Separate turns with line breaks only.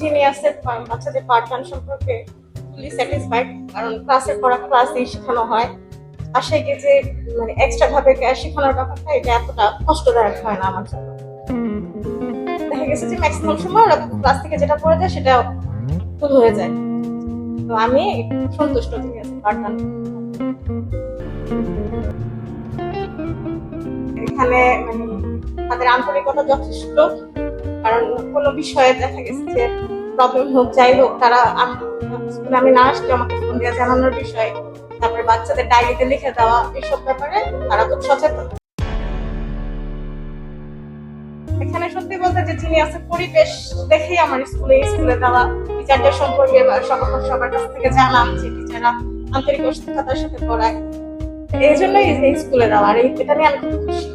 জিনিয়াসের বাচ্চাদের পাঠদান সম্পর্কে ফুলি স্যাটিসফাইড কারণ ক্লাসের পড়া ক্লাসেই শেখানো হয়। বাসায় গিয়ে যে মানে এক্সট্রা ভাবে শেখানোর ব্যাপারটা, এটা এতটা কষ্টদায়ক হয় না আমার জন্য। দেখা গেছে যে ম্যাক্সিমাম সময় ওরা ক্লাস থেকে যেটা পড়ে যায় সেটা ভুল হয়ে যায়। তো আমি সন্তুষ্ট জিনিয়াসের পাঠদান এখানে মানে তাদের আন্তরিকতা যথেষ্ট। কারণ কোনো বিষয়ে দেখা গেছে যে প্রবলেম হোক, যাই হোক, তারা স্কুলে আমি না আসলে আমাকে ফোন দিয়ে জানানোর বিষয়, তারপরে বাচ্চাদের ডায়েরিতে লিখে দেওয়া এসব ব্যাপারে তারা খুব সচেতন। এখানে সত্যি বলতে যে যিনি আছে পরিবেশ দেখেই আমার স্কুলে স্কুলে দেওয়া টিচারদের সম্পর্কে সবার সবার কাছ থেকে যে টিচাররা আন্তরিক অভিজ্ঞতার সাথে পড়ায়। এই জন্যই এই স্কুলে দেওয়া আর এটা নিয়ে আমি খুব খুশি।